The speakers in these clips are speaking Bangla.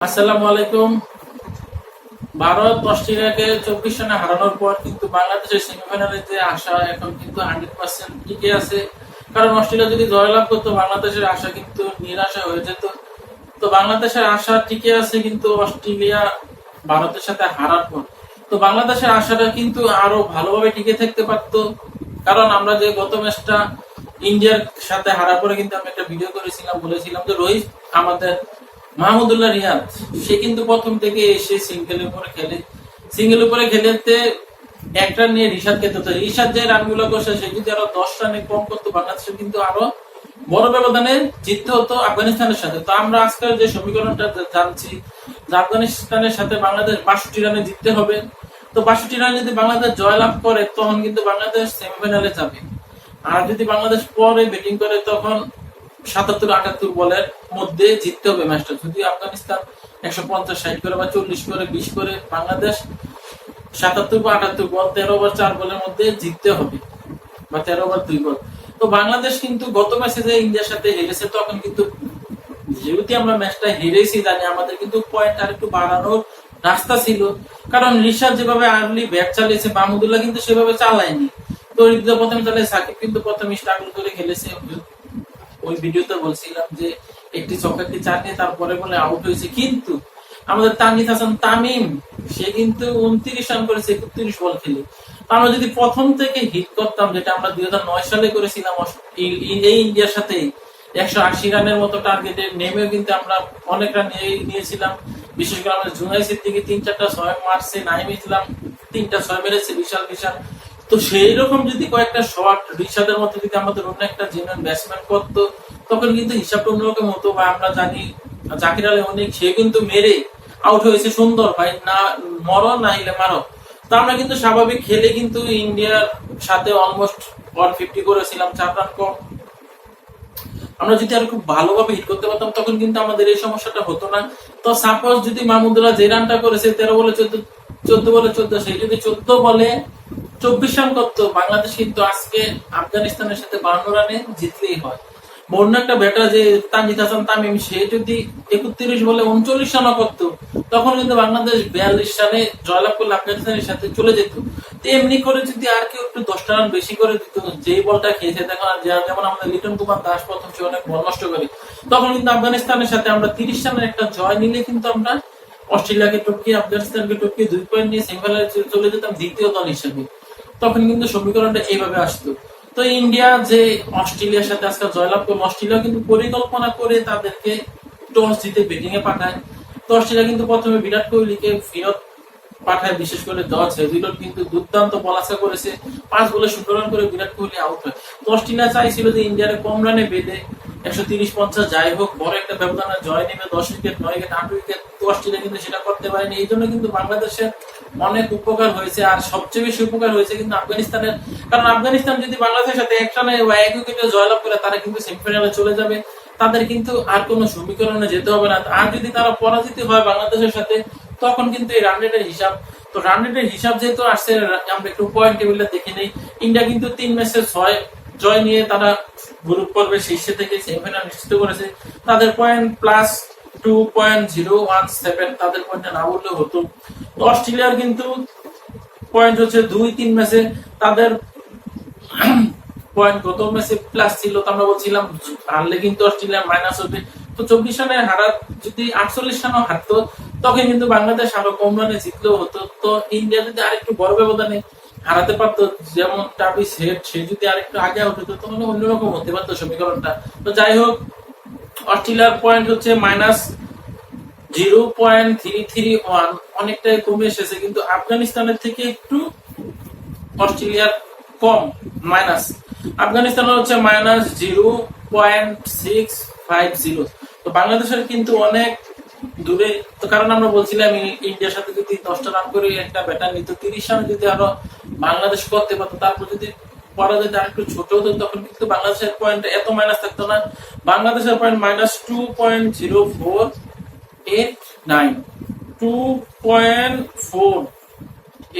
আসসালামু আলাইকুম। ভারত অস্ট্রেলিয়াকে চব্বিশ রানে হারানোর পর কিন্তু বাংলাদেশের সেমিফাইনালে যে আশা এখন কিন্তু হান্ড্রেড পার্সেন্ট আছে। কারণ অস্ট্রেলিয়া যদি জয়লাভ করতো, বাংলাদেশের আশা কিন্তু নিরাশা হয়ে যেত। তো বাংলাদেশের আশা আছে কিন্তু অস্ট্রেলিয়া ভারতের সাথে হারার পর। তো বাংলাদেশের আশাটা কিন্তু আরও ভালোভাবে টিকে থাকতে পারতো। কারণ আমরা যে গত ম্যাচটা ইন্ডিয়ার সাথে হারার পরে কিন্তু আমি একটা ভিডিও করেছিলাম, বলেছিলাম যে রোহিত আমাদের মাহমুদুল্লাহ রিয়াদ, সে কিন্তু প্রথম থেকে এসে সিঙ্গেলের উপরে খেলে। সিঙ্গেল উপরে খেলেতে এক রান নিয়ে রিশাদ খেতে হতো। রিশাদ যে রানগুলো করছে, সে যদি আরও দশ রানে কম করতো বাংলাদেশের কিন্তু আরও বড় ব্যবধানে জিততে হতো আফগানিস্তানের সাথে। তো আমরা আজকাল যে সমীকরণটা জানছি, যে আফগানিস্তানের সাথে বাংলাদেশ বাষট্টি রানে জিততে হবে। তো বাষট্টি রানে যদি বাংলাদেশ জয়লাভ করে, তখন কিন্তু বাংলাদেশ সেমিফাইনালে যাবে। আর যদি বাংলাদেশ পরে ব্যাটিং করে, তখন সাতাত্তর, আটাত্তর বলের মধ্যে জিততে হবে ম্যাচটা। যদি আফগানিস্তান একশো পঞ্চাশ, ষাট করে বা চল্লিশ করে, বিশ করে, বাংলাদেশ সাতাত্তর বা আটাত্তর বল, তেরো ওভার চার বলের মধ্যে জিততে হবে বা তেরো ওভার দুই বল। তো বাংলাদেশ কিন্তু গত ম্যাচে যে ইন্ডিয়ার সাথে হেরেছে, তখন কিন্তু যেহেতু আমরা ম্যাচটা হেরেছি, জানি আমাদের কিন্তু পয়েন্ট আর একটু বাড়ানোর রাস্তা ছিল। কারণ ঋষাদ যেভাবে আর্লি ব্যাট চালিয়েছে, মাহমুদুল্লাহ কিন্তু সেভাবে চালায়নি। তো প্রথমে চালিয়ে সাকিব কিন্তু প্রথমে স্ট্রাগল করে খেলেছে। ওই ভিডিওতে বলছিলাম যে একটি চার নিয়ে তারপরে বলে আউট হয়েছে। কিন্তু আমাদের তানজিদ হাসান তামিম, সে কিন্তু উনত্রিশ রান করেছে, একত্রিশ বল খেলে। আমরা যদি প্রথম থেকে হিট করতাম, যেটা আমরা দুই হাজার নয় সালে করেছিলাম এই- ইন্ডিয়ার সাথে একশো আশি রানের মতো টার্গেটে নেমেও কিন্তু আমরা অনেক রান নিয়েছিলাম। বিশেষ করে আমরা জুনাই সিদ্দিকি তিন চারটা ছয় মারছে নাইম ইসলাম তিনটা ছয় মেরেছে, বিশাল বিশাল। তো সেই রকম যদি কয়েকটা শট রিশাদের মতো যদি আমাদের অন্য একটা জেনুইন ব্যাটসম্যান করতো, তখন কিন্তু হিসাবটা অন্যরকম হতো বা আমরা জানি, জাকির আলী অনেক, সে কিন্তু মেরে আউট হয়েছে সুন্দর, ভাই, না মরো না হইলে মারো তো আমরা কিন্তু স্বাভাবিক খেলে কিন্তু ইন্ডিয়ার সাথে অলমোস্ট ওয়ান ফিফটি করেছিলাম, চার রান কম। আমরা যদি আর খুব ভালোভাবে হিট করতে পারতাম, তখন কিন্তু আমাদের এই সমস্যাটা হতো না। তো সাপোজ যদি মাহমুদুল্লাহ যে রানটা করেছে, তেরো বলে চোদ্দ চোদ্দ বলে চোদ্দ সেই যদি চোদ্দ বলে চব্বিশ রান করতো বাংলাদেশ কিন্তু আজকে আফগানিস্তানের সাথে বান্ন রানে জিতলেই হয়। অন্য একটা ব্যাটার যে তানজিদ হাসান তামিম, সে যদি একত্রিশ বলে উনচল্লিশ রানও করতো, তখন কিন্তু বাংলাদেশ বিয়াল্লিশ রানে জয়লাভ করলে আফগানিস্তানের সাথে চলে যেত। তো এমনি করে যদি আর কেউ একটু দশটা রান বেশি করে দিত, যেই বলটা খেয়েছে যা- যেমন আমাদের লিটন কুমার দাস প্রথম সে অনেক বল নষ্ট করে, তখন কিন্তু আফগানিস্তানের সাথে আমরা তিরিশ রানের একটা জয় নিলে কিন্তু আমরা অস্ট্রেলিয়াকে টপকিয়ে, আফগানিস্তানকে টপকিয়ে দুই পয়েন্ট নিয়ে সেমিফাইনালে চলে যেতাম দ্বিতীয় দল হিসেবে। তখন কিন্তু সমীকরণটা এইভাবে আসতো। তো ইন্ডিয়া যে অস্ট্রেলিয়ার সাথে আজকে জয়লাভ করল অস্ট্রেলিয়া কিন্তু পরিকল্পনা করে তাদেরকে টস জিতে ব্যাটিং এ পাঠায়। তো অস্ট্রেলিয়া কিন্তু প্রথমে বিরাট কোহলিকে ফেরত পাঠায়, বিশেষ করে জর্জ হেজিলট কিন্তু দুর্দান্ত বলাসা করেছে। পাঁচ বলে ষোলো রান করে বিরাট কোহলি আউট হয়। তো অস্ট্রেলিয়া চাইছিল যে ইন্ডিয়ার কম রানে বেঁধে একশো তিরিশ পঞ্চাশ, যাই হোক, বড় একটা ব্যবধানে জয় নেবে, দশ উইকেট, নয় উইকেট, আট উইকেট। তো অস্ট্রেলিয়া কিন্তু সেটা করতে পারেনি। এই জন্য কিন্তু বাংলাদেশের অনেক উপকার হয়েছে, আর সবচেয়ে বেশি উপকার হয়েছে কিন্তু আফগানিস্তানের। কারণ আফগানিস্তান যদি বাংলাদেশের সাথে এক রানে বা এক জয়লাভ করে, তারা কিন্তু সেমিফাইনালে চলে যাবে। তাদের কিন্তু আর কোনো সমীকরণে যেতে হবে না। আর যদি তারা পরাজিত হয় বাংলাদেশের সাথে, তখন কিন্তু এই রান রেটের হিসাব। তো রান রেটের হিসাব যেহেতু আসছে, আমরা একটু পয়েন্ট টেবিলটা দেখে নেই। ইন্ডিয়া কিন্তু তিন ম্যাচে ছয় জয় নিয়ে তারা গ্রুপ পর্বে শীর্ষে থেকে সেমিফাইনাল নিশ্চিত করেছে। তাদের point plus two point zero one seven তাদের পয়েন্টে না বললে হতো। তো অস্ট্রেলিয়ার কিন্তু পয়েন্ট হচ্ছে দুই তিন ম্যাচে তাদের পয়েন্ট ম্যাচে প্লাস ছিল তো আমরা বলছিলাম, হারলে কিন্তু অস্ট্রেলিয়া মাইনাস হবে। তো চব্বিশ রানে যদি আটচল্লিশ রানও হারতো, তখন কিন্তু বাংলাদেশ আরও কম রানে জিতলেও হতো। তো ইন্ডিয়া যদি আরেকটু বড় ব্যবধানে হারাতে পারতো, যেমন টাবি সেট সে যদি আরেকটু আগে হতো, তখন অন্যরকম হতে পারতো সমীকরণটা। তো যাই হোক অস্ট্রেলিয়ার পয়েন্ট হচ্ছে minus zero point three three one. অনেকটাই কমে এসেছে, কিন্তু আফগানিস্তানের থেকে একটু অস্ট্রেলিয়ার কম, মাইনাস। আফগানিস্তানের হচ্ছে minus zero point six five zero. তো বাংলাদেশের কিন্তু অনেক দূরে, তো কারণ আমরা বলছিলাম ইন্ডিয়ার সাথে যদি দশটা রান করে একটা ব্যাটার নিত, তিরিশ রান যদি আরও বাংলাদেশ করতে পারতো, তারপর যদি পরাজয়টা আরেকটু ছোট হতো, তখন কিন্তু বাংলাদেশের পয়েন্ট এত মাইনাস থাকতো না। বাংলাদেশের point minus two point zero four eight nine two point four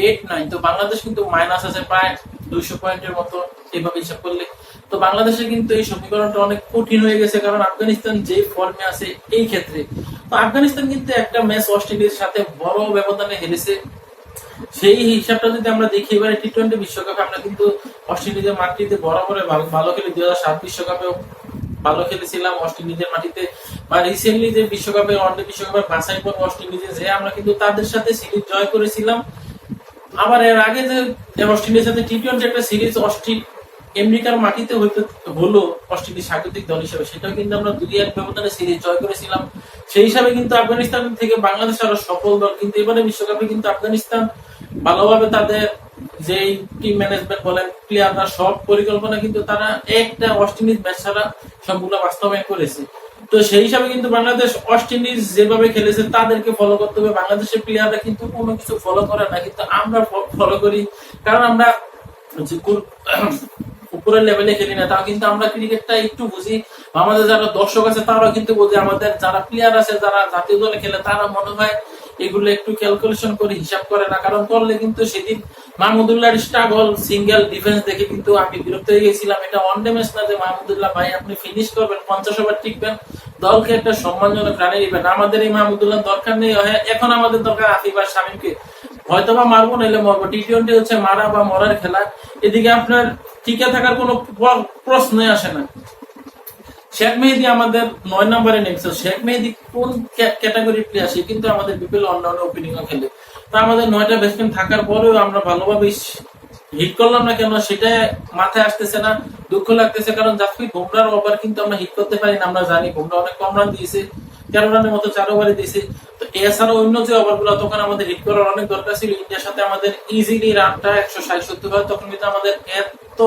eight nine তো বাংলাদেশ কিন্তু মাইনাস আছে প্রায় দুইশো পয়েন্টের মতো, এভাবে হিসাব করলে। তো বাংলাদেশে কিন্তু এই সমীকরণটা অনেক কঠিন হয়ে গেছে, কারণ আফগানিস্তান যে ফর্মে আছে এই ক্ষেত্রে। তো আফগানিস্তান কিন্তু একটা ম্যাচ অস্ট্রেলিয়ার সাথে বড় ব্যবধানে হেরেছে। সেই হিসাবটা যদি আমরা দেখি, এবারে টি টোয়েন্টি বিশ্বকাপে আমরা কিন্তু অস্ট্রেলিয়ার মাটিতে বরাবরে ভালো খেলে দুই হাজার সাত বিশ্বকাপেও ভালো খেলেছিলাম অস্ট্রেলিয়ার মাটিতে। বা রিসেন্টলি যে বিশ্বকাপে ওয়ানডে বিশ্বকাপের বাছাই পর অস্ট্রেলিয়া যে আমরা কিন্তু তাদের সাথে সিরিজ জয় করেছিলাম। আবার এর আগে যে অস্ট্রেলিয়ার সাথে টি টোয়েন্টি একটা সিরিজ অস্ট্রেলিয়া আমেরিকার মাটিতে হইতে হলো অস্ট্রেলিয়া স্বাগতিক দল হিসেবে, সেটাও কিন্তু আমরা দুই এক ব্যবধানে সিরিজ জয় করেছিলাম। সেই হিসাবে কিন্তু আফগানিস্তান থেকে বাংলাদেশ আরও সফল দল, কিন্তু এবারে বিশ্বকাপে কিন্তু আফগানিস্তান ভালোভাবে তাদের যে টিম ম্যানেজমেন্ট বলেন প্লেয়াররা সব পরিকল্পনা কিন্তু তারা একটা ওয়েস্ট ইন্ডিজ ম্যাচ ছাড়া সবগুলো বাস্তবায়ন করেছে। তো সেই হিসাবে কিন্তু বাংলাদেশ ওয়েস্ট ইন্ডিজ যেভাবে খেলেছে, তাদেরকে ফলো করতে হবে। বাংলাদেশের প্লেয়াররা কিন্তু কোনো কিছু ফলো করে না, কিন্তু আমরা ফলো করি। কারণ আমরা উপরের লেভেলে খেলি না, তাও কিন্তু আমরা ক্রিকেটটা একটু বুঝি। আমাদের যারা দর্শক আছে, তারাও কিন্তু বুঝে। আমাদের যারা প্লেয়ার আছে, যারা জাতীয় দলে খেলে, তারা মনে হয় এগুলো একটু ক্যালকুলেশন করে হিসাব করে না। কারণ করলে কিন্তু সেদিন মাহমুদুল্লাহ স্ট্রাগল সিঙ্গেল ডিফেন্স দেখে কিন্তু আমি বিরক্ত হয়ে গেছিলাম। এটা ওয়ান ডে ম্যাচ না যে মাহমুদুল্লাহ, ভাই, আপনি ফিনিশ করবেন, পঞ্চাশ ওভার টিকবেন। দলকে একটা সম্মানজনক রানে দিবেন আমাদের এই মাহমুদুল্লাহ দরকার নেই এখন আমাদের দরকার আতিফ আর শামীমকে হয়তো বা মারবো, নাইলে মরবো। টি টোয়েন্টি হচ্ছে মারা বা মরার খেলা। এদিকে আপনার টিকে থাকার কোনো প্র- প্রশ্নই আসে না। শেখ মেহেদি আমাদের নয় নম্বরে নেমেছে শেখ মেহেদি কোন ক্যাটাগরির প্লেয়ার সে কিন্তু আমাদের বিপিএল অন্যান্য ওপেনিং খেলে। তো আমাদের নয়টা ব্যাটসম্যান থাকার পরেও আমরা ভালোভাবে হিট করলাম না কেন সেটা মাথায় আসতেছে না। দুঃখ লাগতেছে, কারণ জাসপ্রীত বুমরার ওভার কিন্তু আমরা হিট করতে পারি না, আমরা জানি। বুমরা অনেক কম রান দিয়েছে। তেরো রানের মতো চার ওভারে দিয়েছে। তো এছাড়াও অন্য যে তখন আমাদের হিট করার অনেক দরকার ছিল। ইন্ডিয়ার সাথে আমাদের ইজিলি রানটা একশো ষাট, সত্তর তখন কিন্তু আমাদের এত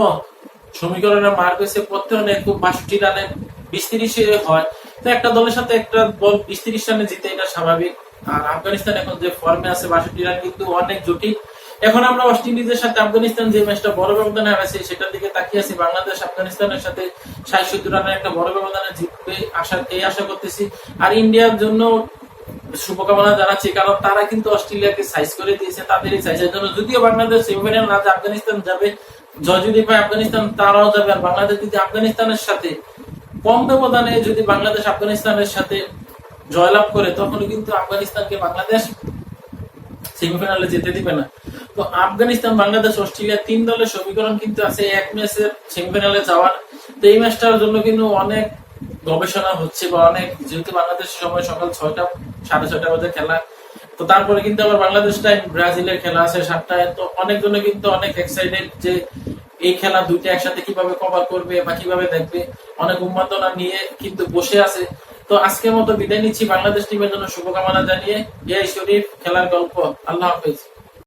সমীকরণে মার পেয়েছে প্রত্যেক খুব বাষট্টি রানে বিশ তিরিশে হয়। তো একটা দলের সাথে একটা বল বিশ তিরিশ রানে জিতে এটা স্বাভাবিক। আর আফগানিস্তান এখন যে ফর্মে আছে, বাষট্টি রান কিন্তু অনেক জটিল। এখন আমরা ওয়েস্ট ইন্ডিজের সাথে আফগানিস্তান যে ম্যাচটা বড় ব্যবধানে হারাছে সেটার দিকে তাকিয়ে আছি। বাংলাদেশ আফগানিস্তানের সাথে ষাট রানের একটা বড় ব্যবধানে জিতবে আশা এই আশা করতেছি। আর ইন্ডিয়ার জন্য শুভকামনা জানাচ্ছি কারণ তারা কিন্তু অস্ট্রেলিয়াকে সাইজ করে দিয়েছে তাদেরই সাইজের জন্য যদিও বাংলাদেশ সেমিফাইনাল যায়, আফগানিস্তান যাবে জয় যদি পায় আফগানিস্তান তারাও যাবে। আর বাংলাদেশ যদি আফগানিস্তানের সাথে কম ব্যবধানে যদি বাংলাদেশ আফগানিস্তানের সাথে জয়লাভ করে তখন কিন্তু আফগানিস্তানকে বাংলাদেশ সেমিফাইনালে যেতে দিবে না। তো আফগানিস্তান, বাংলাদেশ, অস্ট্রেলিয়া তিন দলের সমীকরণ কিন্তু আছে এক ম্যাচের সেমিফাইনালে যাওয়ার। তো এই ম্যাচটার জন্য কিন্তু অনেক গবেষণা হচ্ছে বা অনেক, যেহেতু বাংলাদেশের সময় সকাল ছয়টা, সাড়ে ছয়টা বাজে খেলা। তো তারপরে কিন্তু আবার বাংলাদেশ টাইম ব্রাজিলের খেলা আছে সাতটায়। তো অনেকজনে কিন্তু অনেক এক্সাইটেড যে এই খেলা দুইটা একসাথে কীভাবে কভার করবে বা কীভাবে দেখবে। অনেক উন্মাদনা নিয়ে কিন্তু বসে আছে। তো আজকের মতো বিদায় নিচ্ছি। বাংলাদেশ টিমের জন্য শুভকামনা জানিয়ে। জয় শরীফ, খেলার গল্প। আল্লাহ হাফেজ।